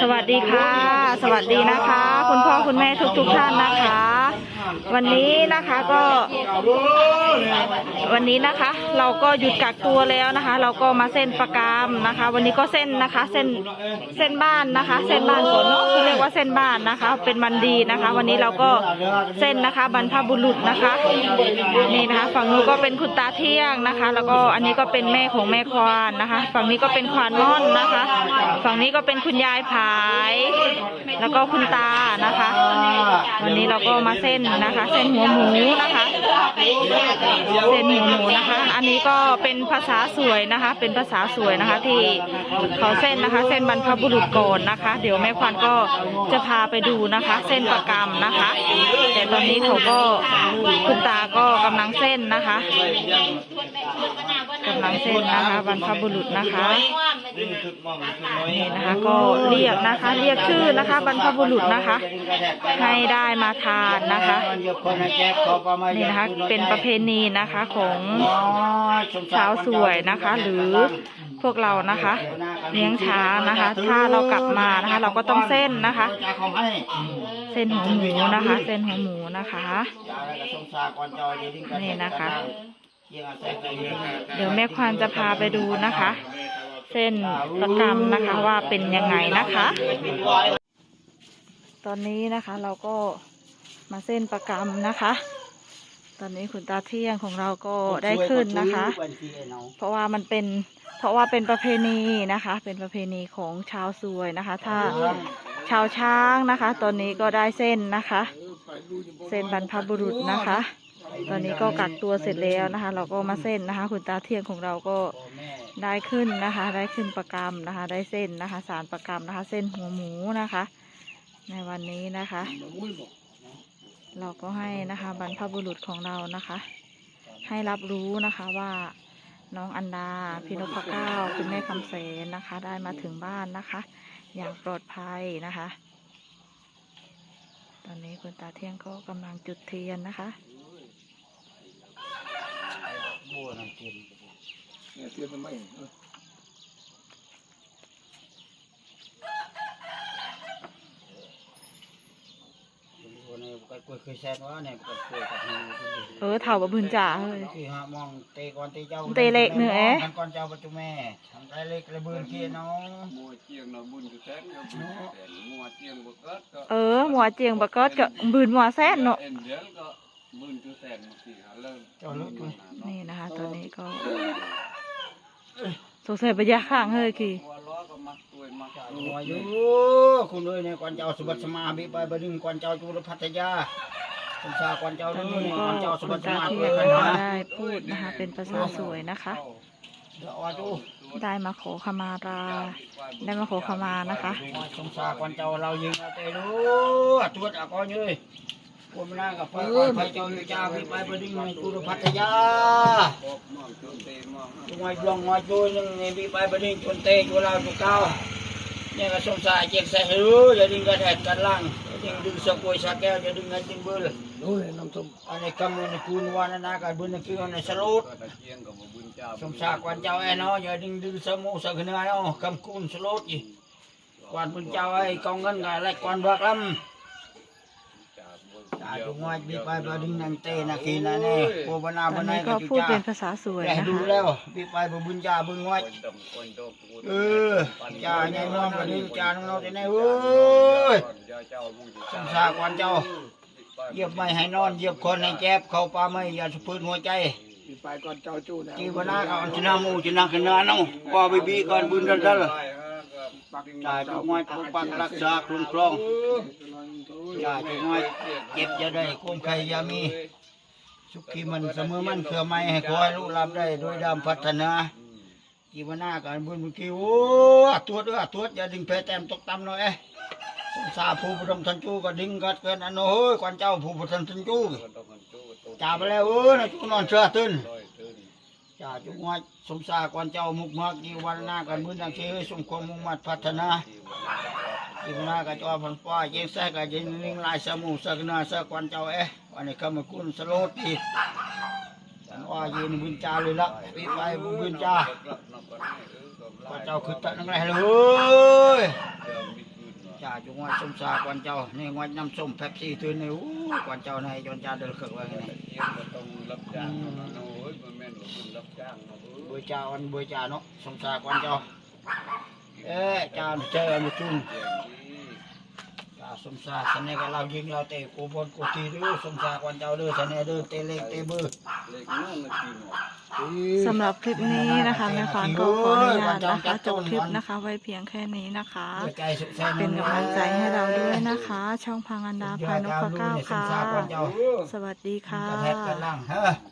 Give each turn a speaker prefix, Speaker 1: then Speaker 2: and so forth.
Speaker 1: สวัสดีค่ะ สวัสดีนะคะ คุณพ่อคุณแม่ทุกทุกๆท่านนะคะ วันนี้นะคะก็ วันนี้นะคะ เราก็หยุดกักตัวแล้วนะคะ เราก็มาเส้นประกามนะคะ วันนี้ก็เส้นนะคะ เส้นเส้นบ้านนะคะ เส้นบ้านก่อนเนาะเรียกว่าเส้นบ้านนะคะ เป็นวันดีนะคะ วันนี้เราก็เส้นนะคะ บรรพบุรุษนะคะนี่นะคะ ฝั่งนู้นก็เป็นคุณตาเที่ยงนะคะ แล้วก็อันนี้ก็เป็นแม่ของแม่ควานนะคะ ฝั่งนี้ก็เป็นควานม่อนนะคะ ฝั่งนี้ก็เป็นคุณยายผาย แล้วก็คุณตานะคะ วันนี้เราก็มาเส้นนะคะ เส้นหัวหมูนะคะ เส้นหัวหมูนะคะ อันนี้ก็เป็นภาษาสวยนะคะ เป็นภาษาสวยนะคะ ที่เขาเส้นนะคะ เส้นบรรพบุรุษก่อนนะคะ เดี๋ยวแม่ควันก็จะพาไปดูนะคะ เส้นประกรรมนะคะ แต่ตอนนี้เขาก็คุณตาก็กำลังเส้นนะคะกำลังเส้นนะคะบรรพบุรุษนะคะนี่นะคะก็เรียกนะคะ เรียกชื่อนะคะบรรพบุรุษนะคะ ให้ได้มาทานนะคะนี่นะคะเป็นประเพณีนะคะของชาวสวยนะคะ หรือพวกเรานะคะเลี้ยงช้านะคะ ถ้าเรากลับมานะคะ เราก็ต้องเส้นนะคะ เส้นหัวหมูนะคะ เส้นหัวหมูนะคะนี่นะคะ เดี๋ยวแม่ควานจะพาไปดูนะคะ เส้นประกรรมนะคะว่าเป็นยังไงนะคะ ตอนนี้นะคะเราก็มาเส้นประกรรมนะคะ ตอนนี้คุณตาเที่ยงของเราก็ได้ขึ้นนะคะ เพราะว่ามันเป็นเพราะว่าเป็นประเพณีนะคะ เป็นประเพณีของชาวสวยนะคะ ถ้าชาวช้างนะคะ ตอนนี้ก็ได้เส้นนะคะ เส้นบรรพบุรุษนะคะ ตอนนี้ก็กักตัวเสร็จแล้วนะคะ เราก็มาเส้นนะคะ คุณตาเที่ยงของเราก็ได้ขึ้นนะคะ ได้ขึ้นประกรรมนะคะ ได้เส้นนะคะ สารประกรรมนะคะ เส้นหัวหมูนะคะ ในวันนี้นะคะ เราก็ให้นะคะบรรพบุรุษของเรานะคะ ให้รับรู้นะคะว่าน้องอันดาพี่นพเก้าคุณแม่คำเสนนะคะ ได้มาถึงบ้านนะคะ อย่างปลอดภัยนะคะ ตอนนี้คุณตาเที่ยงก็กำลังจุดเทียนนะคะ
Speaker 2: เนี่ยเทียนมันไม่เออ
Speaker 1: เออเถ่าบะบืนจ่าเฮ้ย
Speaker 3: ที่หามองเตะก่อนเตะเจ้า
Speaker 1: เตะเล็กเนื้อเอ๊ะ
Speaker 3: ทางก่อนเจ้าปัจจุแม่ทางไกลเล็กระเบือนเคียน้อง
Speaker 2: มัวเจียงเนาะบุญคือแสนเนาะบุญคือแสนมัวเจียงบ่เกิดก็
Speaker 1: เออหมัวเจียงบะเกิดกับบืนหมัวแซนเนาะ
Speaker 2: เอ็นเดียวก็บุญคือแสนมาสี่หาเริ่ม
Speaker 3: เจ้าลึกเลย
Speaker 1: นี่นะคะ ตอนนี้ก็สงสัยไปยาข้างเฮ้ยคือ
Speaker 2: มัวล้อก็มักตัวยมักจ่าย
Speaker 3: หัวอยู่คุณเลยเนี่ยก่อนเจ้าสุบัติสมาบิไปบดึงก่อนเจ้าจุลพัทยาคุณชาก่อนเจ้า
Speaker 1: ตอน
Speaker 3: เรื่
Speaker 1: นี้
Speaker 3: อง
Speaker 1: ก็
Speaker 3: ก่อนเจ้าสุ
Speaker 1: คุ
Speaker 3: บั
Speaker 1: ณ
Speaker 3: ติส
Speaker 1: ตา
Speaker 3: มา
Speaker 1: เที
Speaker 3: ด้วย
Speaker 1: ย
Speaker 3: กัน
Speaker 1: ก็
Speaker 3: นะ
Speaker 1: ได้พูดนะคะ เป็นภาษาสวยนะคะ
Speaker 3: เดี๋ยวเอาดู
Speaker 1: ได้มาขอขมาราได้มาขอขมานะคะ
Speaker 3: สงสารก่อนเจ้าเรายิงเอาเตะดูตรวจเอาก่อนเลย ผมน่ากับไปไปเจ้าอยู่เจ้าบิไปบดึงจุลพัทยา
Speaker 2: พบมองจนเตะมอง
Speaker 3: ngoài đường ngoài tôi nhưng bị bay bên chuẩn tê của lao tụ cao nhưng mà sông xài chiếc xe hứa gia đình gần hẹt cắt lăng gia đình đừng sợ quay xa keo gia đình ngân chân bơ
Speaker 2: โอ้ยน้ำส้ม
Speaker 3: anh này cầm này cùn qua nó nà cả bên này kia này xa lốt
Speaker 2: ก็ตะเกียงกับบ่บุญเจ้า
Speaker 3: sông xa quan cháu ai nó gia đình đừng sợ mộ sợ cái này đâu cầm cùn xa lốt gì quan bên cháu ấy con ngân gà lại quan bạc lắm
Speaker 2: จากบ่
Speaker 3: Chả tụ ngoài bị bay bà đừng nàng tê nà khi nà nè cô bà
Speaker 1: ต
Speaker 3: nào
Speaker 1: อน
Speaker 3: bà
Speaker 1: นี้
Speaker 3: này
Speaker 1: ก็
Speaker 3: cả
Speaker 1: พูด
Speaker 3: chú
Speaker 1: เป็น
Speaker 3: cha
Speaker 1: ภาษาสวย
Speaker 3: để
Speaker 1: นะ
Speaker 3: đủ
Speaker 1: คะ
Speaker 3: leo bị bay bà bên cha bên ngoài
Speaker 2: คนดำคนดำตัว
Speaker 3: เออจ่าใหญ่น้องก็ดึงจ่าน้องๆจะไหนเว้ย
Speaker 2: เจ้ามุ่งอยู่
Speaker 3: สงสารกวนเจ้าเหยียบไม่ให้นอนเหยียบคนให้แจ็บเข้าป่าไม่อย่าสะพื้นหัวใจ
Speaker 2: มีไปก่อนเจ้าจู้นะ
Speaker 3: จีบนาเขาชนะหมูชนะกันนาน้องป่าบีบีก่อนบุญดัลดัล จ่าจุกไม้ปกปักรักษาคุ้มครองจ่าจุกไม้เจ็บจะได้คุ้มใครยามี สุขีมันเสมอมันเครือไม้ให้คอยลูกรับได้โดยดำพัฒนาจีบนาการบุญบุญกิวโอ้ตัวเด้อตัวอย่าดึงแพ้แต้มตกต่ำหน่อยเอ้สงสารผู้บุญทันจูก็ดึงกัดเกินอันโอ้ยกวนเจ้าผู้บุญทันจูจ่าไปแล้วเออนะจูนอนเชื่อตื่น จ่าจุกไม้สงสารกวนเจ้ามุกมักยีวันหน้ากันบุญดังเชื่อสมความมุ่งมั่นพัฒนาจีบนาก็จอพันฟ้าเย็นแท้ก็เย็นนิ่งลายสมูสักนาสักกวนเจ้าเอ้วันนี้ก็มาคุณสโลดอีฉันว่ายืนบุญจาเลยละปีไปบุญจาพระเจ้าคือตัดนั่งไรเลยจุงไว้สมสากวันเจ้าในงวดน้ำส้มแป๊บซี่ตื่นในอู้กวันเจ้าในจนจ้าเดินเขิกไว้ไง
Speaker 2: เทียมก็ต้อง รับจ้างนะโอ้ยมันแม่นว่าคุณรับจ้างนะเอ
Speaker 3: บุ
Speaker 2: อ
Speaker 3: ญจ้าวันบุญจ้าเนาะสมสากวันเจ้าเอ๊ะจ้าเจอมาจุ่ม
Speaker 2: เสียงดี
Speaker 3: จ้าสมสากสนก็เรายิงเราเตะกูบนกูทีเด้อสมสากวันเจ้าเด้อสนเด้อเตะเล็กเตะเบอร์
Speaker 2: เล็กน้องมากินหมด
Speaker 1: สำหรับคลิปนี้นะคะแม่ขวัญก็ขออนุญาตนะคะจบคลิปนะคะ ไว้เพียงแค่นี้นะคะ
Speaker 3: ด้วยใจสุขแสน
Speaker 1: เป็นกำลังใจให้เราด้วยนะคะ ช่องพังอันดาพานุพเก้าค่ะ
Speaker 3: สมสากวันเจ้า
Speaker 1: สวัสดีค่ะ